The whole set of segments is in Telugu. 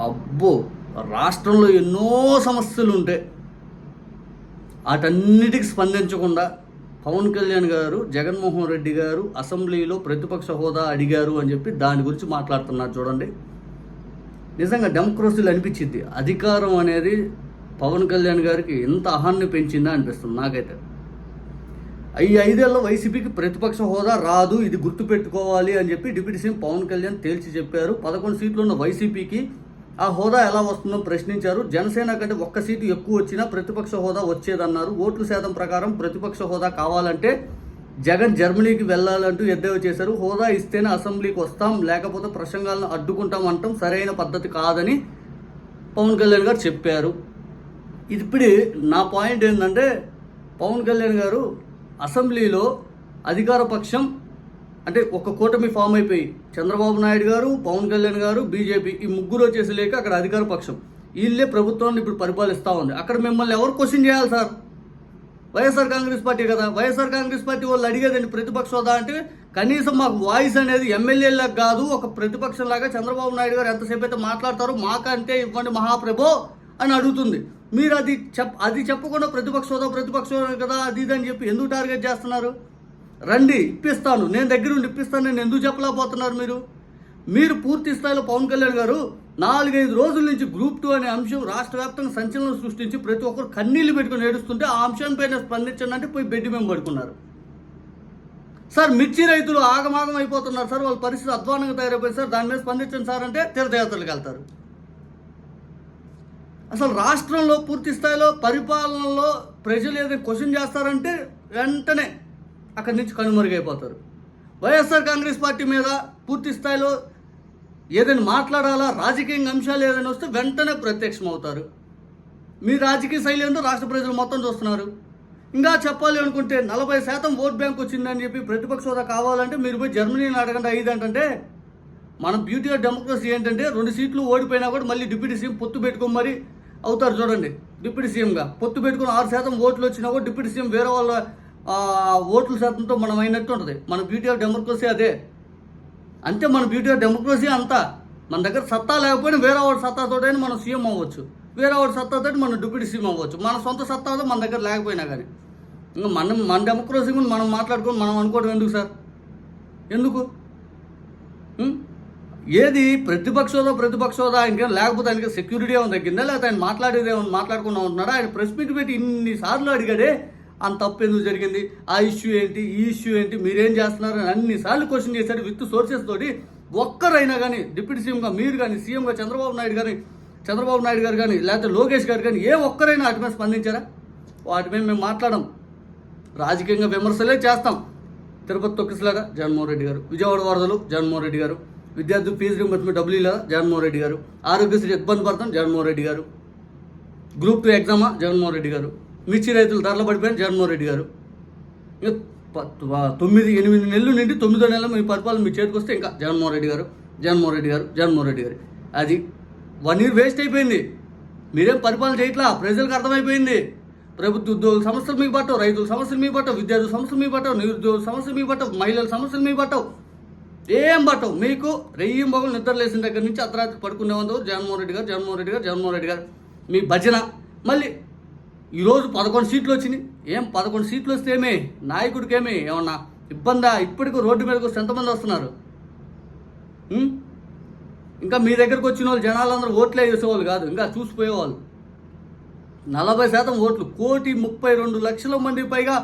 అబ్బో రాష్ట్రంలో ఎన్నో సమస్యలు ఉంటాయి వాటన్నిటికి స్పందించకుండా పవన్ కళ్యాణ్ గారు జగన్మోహన్ రెడ్డి గారు అసెంబ్లీలో ప్రతిపక్ష హోదా అడిగారు అని చెప్పి దాని గురించి మాట్లాడుతున్నారు చూడండి. నిజంగా డెమోక్రసీలు అనిపించింది. అధికారం అనేది పవన్ కళ్యాణ్ గారికి ఎంత అహాన్ని పెంచిందా అనిపిస్తుంది నాకైతే. ఈ ఐదేళ్ళ వైసీపీకి ప్రతిపక్ష హోదా రాదు ఇది గుర్తుపెట్టుకోవాలి అని చెప్పి డిప్యూటీ సీఎం పవన్ కళ్యాణ్ తేల్చి చెప్పారు. పదకొండు సీట్లు ఉన్న వైసీపీకి ఆ హోదా ఎలా వస్తుందో ప్రశ్నించారు. జనసేన కంటే ఒక్క సీటు ఎక్కువ వచ్చినా ప్రతిపక్ష హోదా వచ్చేదన్నారు. ఓట్ల శాతం ప్రకారం ప్రతిపక్ష హోదా కావాలంటే జగన్ జర్మనీకి వెళ్ళాలంటూ ఎద్దేవా చేశారు. హోదా ఇస్తేనే అసెంబ్లీకి వస్తాం లేకపోతే ప్రసంగాలను అడ్డుకుంటాం అంటాం. సరైన పద్ధతి కాదని పవన్ కళ్యాణ్ గారు చెప్పారు. ఇప్పుడు నా పాయింట్ ఏంటంటే పవన్ కళ్యాణ్ గారు అసెంబ్లీలో అధికార పక్షం అంటే ఒక కూటమి ఫామ్ అయిపోయి చంద్రబాబు నాయుడు గారు పవన్ కళ్యాణ్ గారు బీజేపీ ఈ ముగ్గురు వచ్చేసి లేక అక్కడ అధికార పక్షం. వీళ్ళే ప్రభుత్వాన్ని ఇప్పుడు పరిపాలిస్తూ ఉంది. అక్కడ మిమ్మల్ని ఎవరు క్వశ్చన్ చేయాలి సార్? వైఎస్ఆర్ కాంగ్రెస్ పార్టీ కదా. వైఎస్ఆర్ కాంగ్రెస్ పార్టీ వాళ్ళు అడిగేదండి ప్రతిపక్ష హోదా అంటే కనీసం మాకు వాయిస్ అనేది ఎమ్మెల్యేలకు కాదు ఒక ప్రతిపక్షం లాగా చంద్రబాబు నాయుడు గారు ఎంతసేపు అయితే మాట్లాడతారో మాకంటే ఇవ్వండి మహాప్రభో అని అడుగుతుంది. మీరు అది చెప్ అది చెప్పకుండా ప్రతిపక్ష హోదా ప్రతిపక్ష కదా అది ఇది అని చెప్పి ఎందుకు టార్గెట్ చేస్తున్నారు? రండి ఇప్పిస్తాను. నేను దగ్గర ఉండి ఇప్పిస్తాను నేను ఎందుకు చెప్పలేకపోతున్నారు మీరు? మీరు పూర్తి స్థాయిలో పవన్ కళ్యాణ్ గారు నాలుగైదు రోజుల నుంచి గ్రూప్ టూ అనే అంశం రాష్ట్ర వ్యాప్తంగా సంచలనం సృష్టించి ప్రతి ఒక్కరు కన్నీళ్ళు పెట్టుకుని ఏడుస్తుంటే ఆ అంశంపైన స్పందించండి అంటే పోయి బెడ్ మేము పడుకున్నారు. సార్ మిర్చి రైతులు ఆగమాగం అయిపోతున్నారు. సార్ వాళ్ళ పరిస్థితి అధ్వానంగా తయారైపోయింది. సార్ దాని మీద స్పందించండి సార్ అంటే తీర్థయాత్రలకు వెళ్తారు. అసలు రాష్ట్రంలో పూర్తి స్థాయిలో పరిపాలనలో ప్రజలు ఏదైనా క్వశ్చన్ చేస్తారంటే వెంటనే అక్కడి నుంచి కనుమరుగైపోతారు. వైఎస్ఆర్ కాంగ్రెస్ పార్టీ మీద పూర్తి స్థాయిలో ఏదైనా మాట్లాడాలా రాజకీయ అంశాలు ఏదైనా వస్తే వెంటనే ప్రత్యక్షం అవుతారు మీ రాజకీయ శైలి ఏందో రాష్ట్ర ప్రజలు మొత్తం చూస్తున్నారు. ఇంకా చెప్పాలి అనుకుంటే నలభై శాతం ఓట్ బ్యాంక్ వచ్చిందని చెప్పి ప్రతిపక్ష హోదా కావాలంటే మీరు పోయి జర్మనీని అడగండి అయ్యింది ఏంటంటే మన బ్యూటీ ఆఫ్ డెమోక్రసీ ఏంటంటే రెండు సీట్లు ఓడిపోయినా కూడా మళ్ళీ డిప్యూటీ సీఎం పొత్తు పెట్టుకొని మరి అవుతారు చూడండి. డిప్యూటీ సీఎంగా పొత్తు పెట్టుకుని ఆరు శాతం ఓట్లు వచ్చినా కూడా డిప్యూటీ సీఎం వేరే వాళ్ళ ఓట్ల శాతంతో మనం అయినట్టు ఉంటుంది. మన బ్యూటీ ఆఫ్ డెమోక్రసీ అదే. అంతే మన బ్యూటీ ఆఫ్ డెమోక్రసీ అంతా. మన దగ్గర సత్తా లేకపోయినా వేరే వాడి సత్తాతోటైనా మనం సీఎం అవ్వచ్చు. వేరే వాడి సత్తాతో మనం డిప్యూటీ సీఎం అవ్వచ్చు. మన సొంత సత్తాతో మన దగ్గర లేకపోయినా కానీ. ఇంకా మనం మన డెమోక్రసీ గురించి మనం మాట్లాడుకొని మనం అనుకోవడం ఎందుకు సార్? ఎందుకు? ఏది ప్రతిపక్ష హోదా ప్రతిపక్ష హోదా లేకపోతే ఆయనకి సెక్యూరిటీ ఏమైనా తగ్గిందా? లేకపోతే ఆయన మాట్లాడేది ఏమైనా మాట్లాడుకున్నా ఉంటున్నాడా ఆయన ప్రెస్ మీట్ పెట్టి ఇన్నిసార్లు అడిగాడే. అంత తప్పు ఎందుకు జరిగింది? ఆ ఇష్యూ ఏంటి? ఈ ఇష్యూ ఏంటి? మీరేం చేస్తున్నారు అని అన్నిసార్లు క్వశ్చన్ చేశారు విత్ సోర్సెస్ తోటి. ఒక్కరైనా కానీ డిప్యూటీ సీఎంగా మీరు కానీ సీఎంగా చంద్రబాబు నాయుడు కానీ చంద్రబాబు నాయుడు గారు కానీ లేకపోతే లోకేష్ గారు కానీ ఏ ఒక్కరైనా వాటి మీద స్పందించారా? వాటి మీద మేము మాట్లాడడం. రాజకీయంగా విమర్శలే చేస్తాం. తిరుపతి తొక్కిసలాగా జగన్మోహన్ రెడ్డి గారు. విజయవాడ వరదలు? జగన్మోహన్ రెడ్డి గారు. విద్యార్థి ఫీజు రింబర్స్మెంట్ డబ్బులు ఇలా జగన్మోహన్ రెడ్డి గారు. ఆరోగ్యశ్రీ ఇబ్బంది పడతాం జగన్మోహన్ రెడ్డి గారు. గ్రూప్ టూ ఎగ్జామా? జగన్మోహన్ రెడ్డి గారు. మిర్చి రైతులు ధరలు పడిపోయిన జగన్మోహన్ రెడ్డి గారు. ఇంకా తొమ్మిది ఎనిమిది నెలలు నుండి తొమ్మిదో నెల మీ పరిపాలన మీ చేతికి వస్తే ఇంకా జగన్మోహన్ రెడ్డి గారు జగన్మోహన్ రెడ్డి గారు జగన్మోహన్ రెడ్డి గారు. అది వన్ ఇయర్ వేస్ట్ అయిపోయింది. మీరేం పరిపాలన చేయట్లా? ప్రజలకు అర్థమైపోయింది. ప్రభుత్వ ఉద్యోగుల సమస్యలు మీకు పట్టవు రైతుల సమస్యలు మీకు పట్టవు విద్యార్థుల సమస్యలు మీకు పట్టవు నిరుద్యోగుల సమస్యలు మీకు పట్టవు మహిళల సమస్యలు మీకు పట్టవు. ఏం పట్టవు? మీకు రెయ్యం బొగలు నిద్ర లేచిన దగ్గర నుంచి అర్ధరాత్రి పడుకునే వందరు జగన్మోహన్ రెడ్డి గారు జగన్మోహన్ రెడ్డి గారు జగన్మోహన్ రెడ్డి గారు మీ భజన. మళ్ళీ ఈరోజు పదకొండు సీట్లు వచ్చినాయి. ఏం పదకొండు సీట్లు వస్తే ఏమే? నాయకుడికేమి? ఏమన్నా ఇబ్బందా? ఇప్పటికీ రోడ్డు మీదకి వస్తే ఎంతమంది వస్తున్నారు? ఇంకా మీ దగ్గరకు వచ్చిన వాళ్ళు జనాలందరూ ఓట్లే వేసేవాళ్ళు కాదు. ఇంకా చూసిపోయేవాళ్ళు. నలభై శాతం ఓట్లు. కోటి ముప్పై రెండు లక్షల మంది పైగా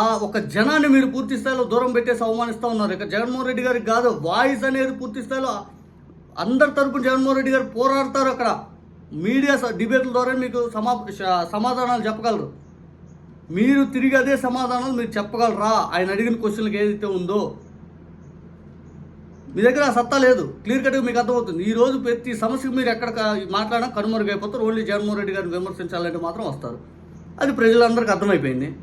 ఆ ఒక జనాన్ని మీరు పూర్తి స్థాయిలో దూరం పెట్టేసి అవమానిస్తూ ఉన్నారు. ఇక జగన్మోహన్ రెడ్డి గారికి కాదు వాయిస్ అనేది పూర్తి స్థాయిలో అందరి తరపున జగన్మోహన్ రెడ్డి గారు పోరాడతారు అక్కడ. మీడియా డిబేట్ల ద్వారా మీకు సమా సమాధానాలు చెప్పగలరు. మీరు తిరిగి అదే సమాధానాలు మీరు చెప్పగలరా? ఆయన అడిగిన క్వశ్చన్లకు ఏదైతే ఉందో. మీ దగ్గర ఆ సత్తా లేదు. క్లియర్ కట్గా మీకు అర్థమవుతుంది. ఈ రోజు ప్రతి సమస్యకు మీరు ఎక్కడ మాట్లాడినా కనుమరుగైపోతారు. ఓన్లీ జగన్మోహన్ రెడ్డి గారిని విమర్శించాలంటే మాత్రం వస్తారు. అది ప్రజలందరికీ అర్థమైపోయింది.